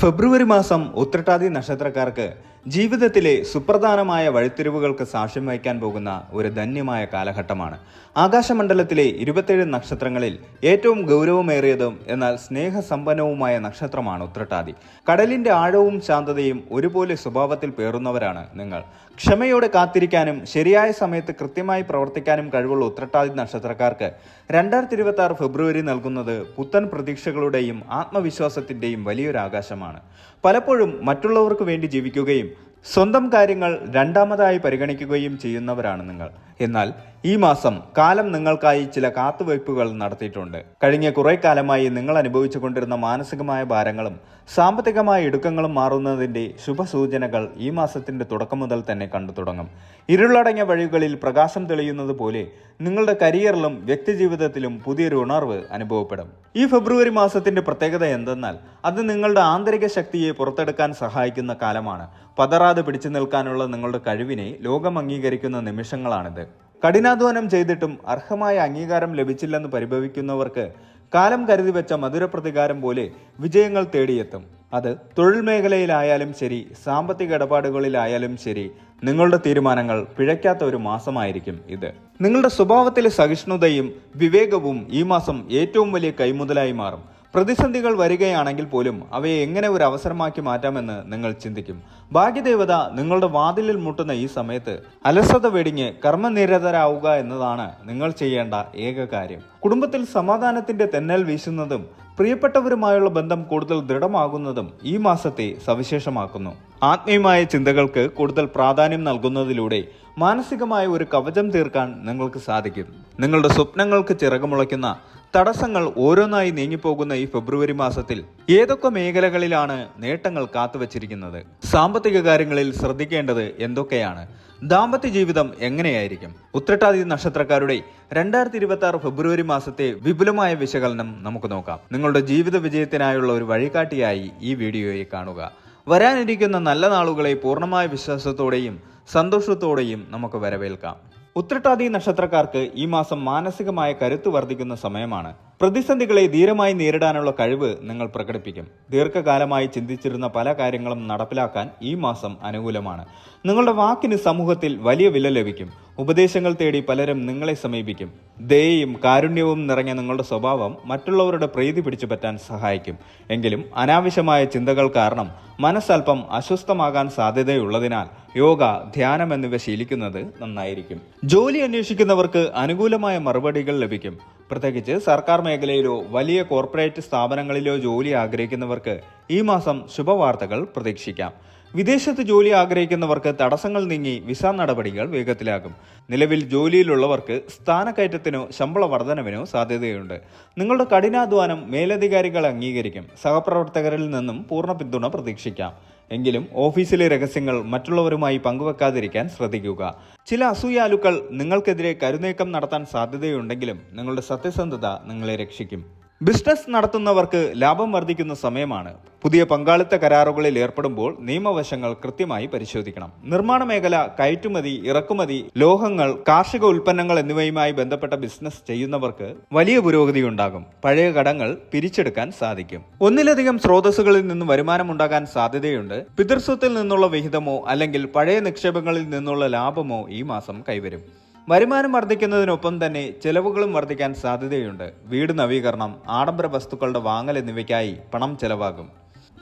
ഫെബ്രുവരി മാസം ഉത്രട്ടാതി നക്ഷത്രക്കാർക്ക് ജീവിതത്തിലെ സുപ്രധാനമായ വഴിത്തിരിവുകൾക്ക് സാക്ഷ്യം വഹിക്കാൻ പോകുന്ന ഒരു ധന്യമായ കാലഘട്ടമാണ്. ആകാശമണ്ഡലത്തിലെ ഇരുപത്തേഴ് നക്ഷത്രങ്ങളിൽ ഏറ്റവും ഗൗരവമേറിയതും എന്നാൽ സ്നേഹസമ്പന്നവുമായ നക്ഷത്രമാണ് ഉത്രട്ടാതി. കടലിന്റെ ആഴവും ശാന്തതയും ഒരുപോലെ സ്വഭാവത്തിൽ പേറുന്നവരാണ് നിങ്ങൾ. ക്ഷമയോടെ കാത്തിരിക്കാനും ശരിയായ സമയത്ത് കൃത്യമായി പ്രവർത്തിക്കാനും കഴിവുള്ള ഉത്രട്ടാതി നക്ഷത്രക്കാർക്ക് രണ്ടായിരത്തി ഇരുപത്തി ആറ് ഫെബ്രുവരി നൽകുന്നത് പുത്തൻ പ്രതീക്ഷകളുടെയും ആത്മവിശ്വാസത്തിന്റെയും വലിയൊരു ആകാശമാണ്. പലപ്പോഴും മറ്റുള്ളവർക്ക് വേണ്ടി ജീവിക്കുകയും സ്വന്തം കാര്യങ്ങൾ രണ്ടാമതായി പരിഗണിക്കുകയും ചെയ്യുന്നവരാണ് നിങ്ങൾ. എന്നാൽ ഈ മാസം കാലം നിങ്ങൾക്കായി ചില കാത്തുവയ്പ്പുകൾ നടത്തിയിട്ടുണ്ട്. കഴിഞ്ഞ കുറെ കാലമായി നിങ്ങൾ അനുഭവിച്ചു കൊണ്ടിരുന്ന മാനസികമായ ഭാരങ്ങളും സാമ്പത്തികമായ ഇടുക്കങ്ങളും മാറുന്നതിന്റെ ശുഭസൂചനകൾ ഈ മാസത്തിന്റെ തുടക്കം മുതൽ തന്നെ കണ്ടു തുടങ്ങും. ഇരുളടങ്ങിയ വഴികളിൽ പ്രകാശം തെളിയുന്നത് പോലെ നിങ്ങളുടെ കരിയറിലും വ്യക്തിജീവിതത്തിലും പുതിയൊരു ഉണർവ് അനുഭവപ്പെടും. ഈ ഫെബ്രുവരി മാസത്തിന്റെ പ്രത്യേകത എന്തെന്നാൽ അത് നിങ്ങളുടെ ആന്തരിക ശക്തിയെ പുറത്തെടുക്കാൻ സഹായിക്കുന്ന കാലമാണ്. പതറാതെ പിടിച്ചു നിൽക്കാനുള്ള നിങ്ങളുടെ കഴിവിനെ ലോകം അംഗീകരിക്കുന്ന നിമിഷങ്ങളാണിത്. കഠിനാധ്വാനം ചെയ്തിട്ടും അർഹമായ അംഗീകാരം ലഭിച്ചില്ലെന്ന് പരിഭവിക്കുന്നവർക്ക് കാലം കരുതി വെച്ച മധുരപ്രതികാരം പോലെ വിജയങ്ങൾ തേടിയെത്തും. അത് തൊഴിൽ മേഖലയിലായാലും ശരി സാമ്പത്തിക ഇടപാടുകളിലായാലും ശരി നിങ്ങളുടെ തീരുമാനങ്ങൾ പിഴയ്ക്കാത്ത ഒരു മാസമായിരിക്കും ഇത്. നിങ്ങളുടെ സ്വഭാവത്തിലെ സഹിഷ്ണുതയും വിവേകവും ഈ മാസം ഏറ്റവും വലിയ കൈമുതലായി മാറും. പ്രതിസന്ധികൾ വരികയാണെങ്കിൽ പോലും അവയെ എങ്ങനെ ഒരു അവസരമാക്കി മാറ്റാമെന്ന് നിങ്ങൾ ചിന്തിക്കും. ഭാഗ്യദേവത നിങ്ങളുടെ വാതിലിൽ മുട്ടുന്ന ഈ സമയത്ത് അലസത വെടിഞ്ഞ് കർമ്മനിരതരാവുക എന്നതാണ് നിങ്ങൾ ചെയ്യേണ്ട ഏക കാര്യം. കുടുംബത്തിൽ സമാധാനത്തിന്റെ തെന്നൽ വീശുന്നതും പ്രിയപ്പെട്ടവരുമായുള്ള ബന്ധം കൂടുതൽ ദൃഢമാകുന്നതും ഈ മാസത്തെ സവിശേഷമാക്കുന്നു. ആത്മീയമായ ചിന്തകൾക്ക് കൂടുതൽ പ്രാധാന്യം നൽകുന്നതിലൂടെ മാനസികമായ ഒരു കവചം തീർക്കാൻ നിങ്ങൾക്ക് സാധിക്കും. നിങ്ങളുടെ സ്വപ്നങ്ങൾക്ക് ചിറകുമുളയ്ക്കുന്ന തടസ്സങ്ങൾ ഓരോന്നായി നീങ്ങിപ്പോകുന്ന ഈ ഫെബ്രുവരി മാസത്തിൽ ഏതൊക്കെ മേഖലകളിലാണ് നേട്ടങ്ങൾ കാത്തുവച്ചിരിക്കുന്നത്? സാമ്പത്തിക കാര്യങ്ങളിൽ ശ്രദ്ധിക്കേണ്ടത് എന്തൊക്കെയാണ്? ദാമ്പത്യ ജീവിതം എങ്ങനെയായിരിക്കും? ഉത്രട്ടാതി നക്ഷത്രക്കാരുടെ രണ്ടായിരത്തി ഇരുപത്തി ആറ് ഫെബ്രുവരി മാസത്തെ വിപുലമായ വിശകലനം നമുക്ക് നോക്കാം. നിങ്ങളുടെ ജീവിത വിജയത്തിനായുള്ള ഒരു വഴികാട്ടിയായി ഈ വീഡിയോയെ കാണുക. വരാനിരിക്കുന്ന നല്ല നാളുകളെ പൂർണമായ വിശ്വാസത്തോടെയും സന്തോഷത്തോടെയും നമുക്ക് വരവേൽക്കാം. ഉത്രട്ടാതി നക്ഷത്രക്കാർക്ക് ഈ മാസം മാനസികമായ കരുത്ത് വർദ്ധിക്കുന്ന സമയമാണ്. പ്രതിസന്ധികളെ ധീരമായി നേരിടാനുള്ള കഴിവ് നിങ്ങൾ പ്രകടിപ്പിക്കും. ദീർഘകാലമായി ചിന്തിച്ചിരുന്ന പല കാര്യങ്ങളും നടപ്പിലാക്കാൻ ഈ മാസം അനുകൂലമാണ്. നിങ്ങളുടെ വാക്കിന് സമൂഹത്തിൽ വലിയ വില ലഭിക്കും. ഉപദേശങ്ങൾ തേടി പലരും നിങ്ങളെ സമീപിക്കും. ദയയും കാരുണ്യവും നിറഞ്ഞ നിങ്ങളുടെ സ്വഭാവം മറ്റുള്ളവരുടെ പ്രീതി പിടിച്ചു പറ്റാൻ സഹായിക്കും. എങ്കിലും അനാവശ്യമായ ചിന്തകൾ കാരണം മനസ്സൽപ്പം അസ്വസ്ഥമാകാൻ സാധ്യതയുള്ളതിനാൽ യോഗ ധ്യാനം എന്നിവ ശീലിക്കുന്നത് നന്നായിരിക്കും. ജോലി അന്വേഷിക്കുന്നവർക്ക് അനുകൂലമായ മറുപടികൾ ലഭിക്കും. പ്രത്യേകിച്ച് സർക്കാർ മേഖലയിലോ വലിയ കോർപ്പറേറ്റ് സ്ഥാപനങ്ങളിലോ ജോലി ആഗ്രഹിക്കുന്നവർക്ക് ഈ മാസം ശുഭവാർത്തകൾ പ്രതീക്ഷിക്കാം. വിദേശത്ത് ജോലി ആഗ്രഹിക്കുന്നവർക്ക് തടസ്സങ്ങൾ നീങ്ങി വിസ നടപടികൾ വേഗത്തിലാകും. നിലവിൽ ജോലിയിലുള്ളവർക്ക് സ്ഥാനക്കയറ്റത്തിനോ ശമ്പള വർധനവിനോ സാധ്യതയുണ്ട്. നിങ്ങളുടെ കഠിനാധ്വാനം മേലധികാരികൾ അംഗീകരിക്കും. സഹപ്രവർത്തകരിൽ നിന്നും പൂർണ പിന്തുണ പ്രതീക്ഷിക്കാം. എങ്കിലും ഓഫീസിലെ രഹസ്യങ്ങൾ മറ്റുള്ളവരുമായി പങ്കുവെക്കാതിരിക്കാൻ ശ്രദ്ധിക്കുക. ചില അസൂയാലുക്കൾ നിങ്ങൾക്കെതിരെ കരുനീക്കം നടത്താൻ സാധ്യതയുണ്ടെങ്കിലും നിങ്ങളുടെ സത്യസന്ധത നിങ്ങളെ രക്ഷിക്കും. ബിസിനസ് നടത്തുന്നവർക്ക് ലാഭം വർദ്ധിക്കുന്ന സമയമാണ്. പുതിയ പങ്കാളിത്ത കരാറുകളിൽ ഏർപ്പെടുമ്പോൾ നിയമവശങ്ങൾ കൃത്യമായി പരിശോധിക്കണം. നിർമ്മാണ മേഖല കയറ്റുമതി ഇറക്കുമതി ലോഹങ്ങൾ കാർഷിക ഉൽപ്പന്നങ്ങൾ എന്നിവയുമായി ബന്ധപ്പെട്ട ബിസിനസ് ചെയ്യുന്നവർക്ക് വലിയ പുരോഗതി ഉണ്ടാകും. പഴയ കടങ്ങൾ പിരിച്ചെടുക്കാൻ സാധിക്കും. ഒന്നിലധികം സ്രോതസ്സുകളിൽ നിന്ന് വരുമാനം ഉണ്ടാകാൻ സാധ്യതയുണ്ട്. പിതൃസ്വത്തിൽ നിന്നുള്ള വിഹിതമോ അല്ലെങ്കിൽ പഴയ നിക്ഷേപങ്ങളിൽ നിന്നുള്ള ലാഭമോ ഈ മാസം കൈവരും. വരുമാനം വർദ്ധിക്കുന്നതിനൊപ്പം തന്നെ ചെലവുകളും വർദ്ധിക്കാൻ സാധ്യതയുണ്ട്. വീട് നവീകരണം ആഡംബര വസ്തുക്കളുടെ വാങ്ങൽ എന്നിവയ്ക്കായി പണം ചെലവാകും.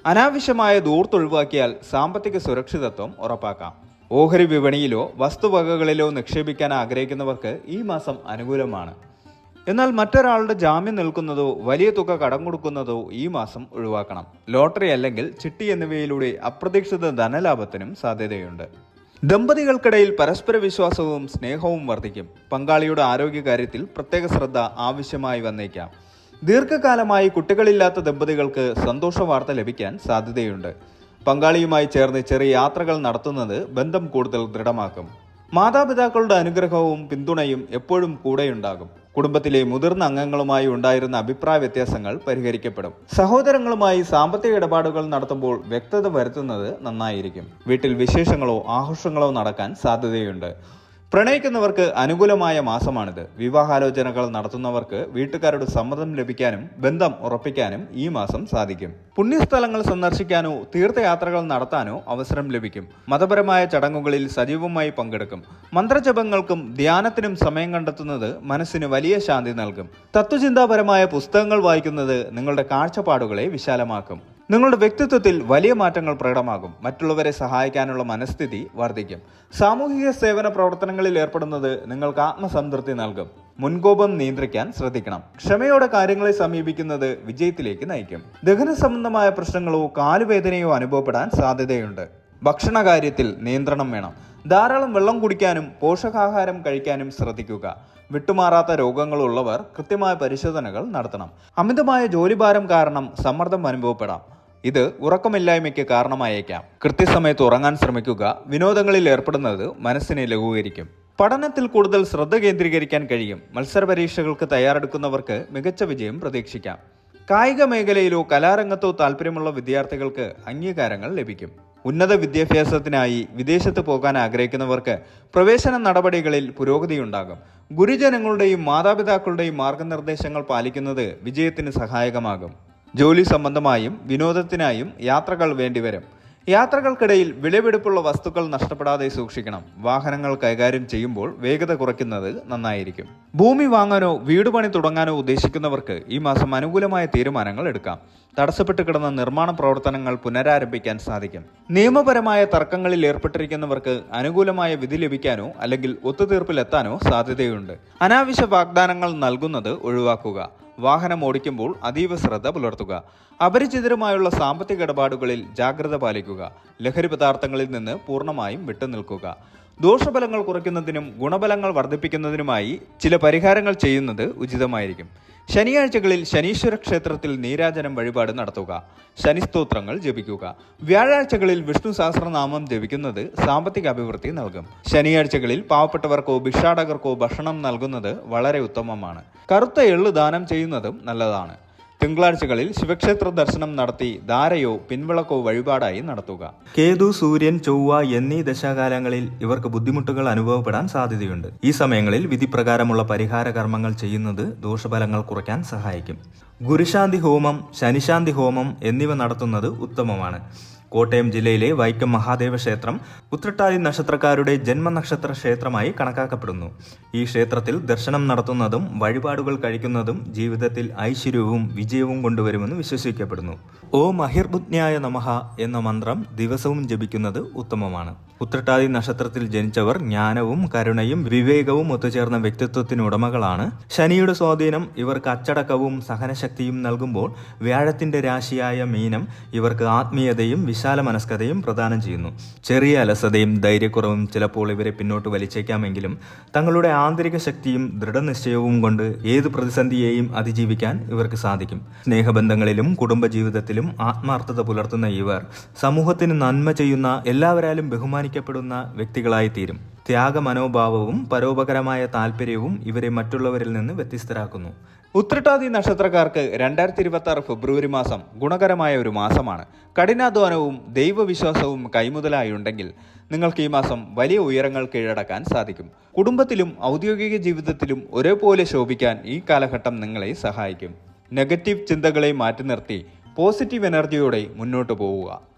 അനാവശ്യമായ ദൂർത്തൊഴിവാക്കിയാൽ സാമ്പത്തിക സുരക്ഷിതത്വം ഉറപ്പാക്കാം. ഓഹരി വിപണിയിലോ വസ്തുവകകളിലോ നിക്ഷേപിക്കാൻ ആഗ്രഹിക്കുന്നവർക്ക് ഈ മാസം അനുകൂലമാണ്. എന്നാൽ മറ്റൊരാളുടെ ജാമ്യം നിൽക്കുന്നതോ വലിയ തുക കടം കൊടുക്കുന്നതോ ഈ മാസം ഒഴിവാക്കണം. ലോട്ടറി അല്ലെങ്കിൽ ചിട്ടി എന്നിവയിലൂടെ അപ്രതീക്ഷിത ധനലാഭത്തിനും സാധ്യതയുണ്ട്. ദമ്പതികൾക്കിടയിൽ പരസ്പര വിശ്വാസവും സ്നേഹവും വർദ്ധിക്കും പങ്കാളിയുടെ ആരോഗ്യകാര്യത്തിൽ പ്രത്യേക ശ്രദ്ധ ആവശ്യമായി വന്നേക്കാം. ദീർഘകാലമായി കുട്ടികളില്ലാത്ത ദമ്പതികൾക്ക് സന്തോഷ വാർത്ത ലഭിക്കാൻ സാധ്യതയുണ്ട്. പങ്കാളിയുമായി ചേർന്ന് ചെറിയ യാത്രകൾ നടത്തുന്നത് ബന്ധം കൂടുതൽ ദൃഢമാക്കും. മാതാപിതാക്കളുടെ അനുഗ്രഹവും പിന്തുണയും എപ്പോഴും കൂടെയുണ്ടാകും. കുടുംബത്തിലെ മുതിർന്ന അംഗങ്ങളുമായി ഉണ്ടായിരുന്ന അഭിപ്രായ വ്യത്യാസങ്ങൾ പരിഹരിക്കപ്പെടും. സഹോദരങ്ങളുമായി സാമ്പത്തിക ഇടപാടുകൾ നടത്തുമ്പോൾ വ്യക്തത വരുത്തുന്നത് നന്നായിരിക്കും. വീട്ടിൽ വിശേഷങ്ങളോ ആഘോഷങ്ങളോ നടക്കാൻ സാധ്യതയുണ്ട്. പ്രണയിക്കുന്നവർക്ക് അനുകൂലമായ മാസമാണിത്. വിവാഹാലോചനകൾ നടത്തുന്നവർക്ക് വീട്ടുകാരുടെ സമ്മതം ലഭിക്കാനും ബന്ധം ഉറപ്പിക്കാനും ഈ മാസം സാധിക്കും. പുണ്യസ്ഥലങ്ങൾ സന്ദർശിക്കാനോ തീർത്ഥയാത്രകൾ നടത്താനോ അവസരം ലഭിക്കും. മതപരമായ ചടങ്ങുകളിൽ സജീവമായി പങ്കെടുക്കും. മന്ത്രജപങ്ങൾക്കും ധ്യാനത്തിനും സമയം കണ്ടെത്തുന്നത് മനസ്സിന് വലിയ ശാന്തി നൽകും. തത്വചിന്താപരമായ പുസ്തകങ്ങൾ വായിക്കുന്നത് നിങ്ങളുടെ കാഴ്ചപ്പാടുകളെ വിശാലമാക്കും. നിങ്ങളുടെ വ്യക്തിത്വത്തിൽ വലിയ മാറ്റങ്ങൾ പ്രകടമാകും. മറ്റുള്ളവരെ സഹായിക്കാനുള്ള മനസ്ഥിതി വർദ്ധിക്കും. സാമൂഹിക സേവന പ്രവർത്തനങ്ങളിൽ ഏർപ്പെടുന്നത് നിങ്ങൾക്ക് ആത്മസംതൃപ്തി നൽകും. മുൻകോപം നിയന്ത്രിക്കാൻ ശ്രദ്ധിക്കണം. ക്ഷമയോടെ കാര്യങ്ങളെ സമീപിക്കുന്നത് വിജയത്തിലേക്ക് നയിക്കും. ദഹന സംബന്ധമായ പ്രശ്നങ്ങളോ കാലുവേദനയോ അനുഭവപ്പെടാൻ സാധ്യതയുണ്ട്. ഭക്ഷണ കാര്യത്തിൽ നിയന്ത്രണം വേണം. ധാരാളം വെള്ളം കുടിക്കാനും പോഷകാഹാരം കഴിക്കാനും ശ്രദ്ധിക്കുക. വിട്ടുമാറാത്ത രോഗങ്ങളുള്ളവർ കൃത്യമായ പരിശോധനകൾ നടത്തണം. അമിതമായ ജോലിഭാരം കാരണം സമ്മർദ്ദം അനുഭവപ്പെടാം. ഇത് ഉറക്കമില്ലായ്മയ്ക്ക് കാരണമായേക്കാം. കൃത്യസമയത്ത് ഉറങ്ങാൻ ശ്രമിക്കുക വിനോദങ്ങളിൽ ഏർപ്പെടുന്നത് മനസ്സിനെ ലഘൂകരിക്കും. പഠനത്തിൽ കൂടുതൽ ശ്രദ്ധ കേന്ദ്രീകരിക്കാൻ കഴിയും. മത്സര പരീക്ഷകൾക്ക് തയ്യാറെടുക്കുന്നവർക്ക് മികച്ച വിജയം പ്രതീക്ഷിക്കാം. കായിക മേഖലയിലോ കലാരംഗത്തോ താല്പര്യമുള്ള വിദ്യാർത്ഥികൾക്ക് അംഗീകാരങ്ങൾ ലഭിക്കും. ഉന്നത വിദ്യാഭ്യാസത്തിനായി വിദേശത്ത് പോകാൻ ആഗ്രഹിക്കുന്നവർക്ക് പ്രവേശന നടപടികളിൽ പുരോഗതിയുണ്ടാകും. ഗുരുജനങ്ങളുടെയും മാതാപിതാക്കളുടെയും മാർഗനിർദ്ദേശങ്ങൾ പാലിക്കുന്നത് വിജയത്തിന് സഹായകമാകും. ജോലി സംബന്ധമായും വിനോദത്തിനായും യാത്രകൾ വേണ്ടിവരും. യാത്രകൾക്കിടയിൽ വിലപിടിപ്പുള്ള വസ്തുക്കൾ നഷ്ടപ്പെടാതെ സൂക്ഷിക്കണം. വാഹനങ്ങൾ കൈകാര്യം ചെയ്യുമ്പോൾ വേഗത കുറയ്ക്കുന്നത് നന്നായിരിക്കും. ഭൂമി വാങ്ങാനോ വീട് പണി തുടങ്ങാനോ ഉദ്ദേശിക്കുന്നവർക്ക് ഈ മാസം അനുകൂലമായ തീരുമാനങ്ങൾ എടുക്കാം. തടസ്സപ്പെട്ട് കിടന്ന നിർമ്മാണ പ്രവർത്തനങ്ങൾ പുനരാരംഭിക്കാൻ സാധിക്കും. നിയമപരമായ തർക്കങ്ങളിൽ ഏർപ്പെട്ടിരിക്കുന്നവർക്ക് അനുകൂലമായ വിധി ലഭിക്കാനോ അല്ലെങ്കിൽ ഒത്തുതീർപ്പിലെത്താനോ സാധ്യതയുണ്ട്. അനാവശ്യ വാഗ്ദാനങ്ങൾ നൽകുന്നത് ഒഴിവാക്കുക. വാഹനം ഓടിക്കുമ്പോൾ അതീവ ശ്രദ്ധ പുലർത്തുക. അപരിചിതരുമായുള്ള സാമ്പത്തിക ഇടപാടുകളിൽ ജാഗ്രത പാലിക്കുക. ലഹരി പദാർത്ഥങ്ങളിൽ നിന്ന് പൂർണമായും വിട്ടുനിൽക്കുക. ദോഷഫലങ്ങൾ കുറയ്ക്കുന്നതിനും ഗുണഫലങ്ങൾ വർദ്ധിപ്പിക്കുന്നതിനുമായി ചില പരിഹാരങ്ങൾ ചെയ്യുന്നത് ഉചിതമായിരിക്കും. ശനിയാഴ്ചകളിൽ ശനീശ്വര ക്ഷേത്രത്തിൽ നീരാജനം വഴിപാട് നടത്തുക. ശനിസ്തോത്രങ്ങൾ ജപിക്കുക. വ്യാഴാഴ്ചകളിൽ വിഷ്ണു സഹസ്രനാമം ജപിക്കുന്നത് സാമ്പത്തിക അഭിവൃദ്ധി നൽകും. ശനിയാഴ്ചകളിൽ പാവപ്പെട്ടവർക്കോ ഭിക്ഷാടകർക്കോ ഭക്ഷണം നൽകുന്നത് വളരെ ഉത്തമമാണ്. കറുത്ത എള്ളു ദാനം ചെയ്യുന്നതും നല്ലതാണ്. തിങ്കളാഴ്ചകളിൽ ശിവക്ഷേത്ര ദർശനം നടത്തി ധാരയോ പിൻവിളക്കോ വഴിപാടായി നടത്തുക. കേതു സൂര്യൻ ചൊവ്വ എന്നീ ദശാകാലങ്ങളിൽ ഇവർക്ക് ബുദ്ധിമുട്ടുകൾ അനുഭവപ്പെടാൻ സാധ്യതയുണ്ട്. ഈ സമയങ്ങളിൽ വിധിപ്രകാരമുള്ള പരിഹാര കർമ്മങ്ങൾ ചെയ്യുന്നത് ദോഷഫലങ്ങൾ കുറയ്ക്കാൻ സഹായിക്കും. ഗുരുശാന്തി ഹോമം ശനിശാന്തി ഹോമം എന്നിവ നടത്തുന്നത് ഉത്തമമാണ്. കോട്ടയം ജില്ലയിലെ വൈക്കം മഹാദേവ ക്ഷേത്രം ഉത്രട്ടാതി നക്ഷത്രക്കാരുടെ ജന്മനക്ഷത്ര ക്ഷേത്രമായി കണക്കാക്കപ്പെടുന്നു. ഈ ക്ഷേത്രത്തിൽ ദർശനം നടത്തുന്നതും വഴിപാടുകൾ കഴിക്കുന്നതും ജീവിതത്തിൽ ഐശ്വര്യവും വിജയവും കൊണ്ടുവരുമെന്ന് വിശ്വസിക്കപ്പെടുന്നു. ഓ മഹിർബുജ്ഞായ നമഹ എന്ന മന്ത്രം ദിവസവും ജപിക്കുന്നത് ഉത്തമമാണ്. ഉത്രട്ടാതി നക്ഷത്രത്തിൽ ജനിച്ചവർ ജ്ഞാനവും കരുണയും വിവേകവും ഒത്തുചേർന്ന വ്യക്തിത്വത്തിന് ഉടമകളാണ്. ശനിയുടെ സ്വാധീനം ഇവർക്ക് അച്ചടക്കവും സഹനശക്തിയും നൽകുമ്പോൾ വ്യാഴത്തിന്റെ രാശിയായ മീനം ഇവർക്ക് ആത്മീയതയും വിശാല മനസ്കതയും പ്രദാനം ചെയ്യുന്നു. ചെറിയ അലസതയും ധൈര്യക്കുറവും ചിലപ്പോൾ ഇവരെ പിന്നോട്ട് വലിച്ചേക്കാമെങ്കിലും തങ്ങളുടെ ആന്തരിക ശക്തിയും ദൃഢനിശ്ചയവും കൊണ്ട് ഏത് പ്രതിസന്ധിയെയും അതിജീവിക്കാൻ ഇവർക്ക് സാധിക്കും. സ്നേഹബന്ധങ്ങളിലും കുടുംബജീവിതത്തിലും ആത്മാർത്ഥത പുലർത്തുന്ന ഇവർ സമൂഹത്തിന് നന്മ ചെയ്യുന്ന എല്ലാവരാലും ബഹുമാനിക്കപ്പെടുന്ന വ്യക്തികളായി തീരും. ത്യാഗമനോഭാവവും പരോപകരമായ താല്പര്യവും ഇവരെ മറ്റുള്ളവരിൽ നിന്ന് വ്യത്യസ്തരാക്കുന്നു. ഉത്രട്ടാതി നക്ഷത്രക്കാർക്ക് രണ്ടായിരത്തി ഇരുപത്തി ആറ് ഫെബ്രുവരി മാസം ഗുണകരമായ ഒരു മാസമാണ്. കഠിനാധ്വാനവും ദൈവവിശ്വാസവും കൈമുതലായുണ്ടെങ്കിൽ നിങ്ങൾക്ക് ഈ മാസം വലിയ ഉയരങ്ങൾ കീഴടക്കാൻ സാധിക്കും. കുടുംബത്തിലും ഔദ്യോഗിക ജീവിതത്തിലും ഒരേപോലെ ശോഭിക്കാൻ ഈ കാലഘട്ടം നിങ്ങളെ സഹായിക്കും. നെഗറ്റീവ് ചിന്തകളെ മാറ്റി നിർത്തി പോസിറ്റീവ് എനർജിയോടെ മുന്നോട്ട് പോവുക.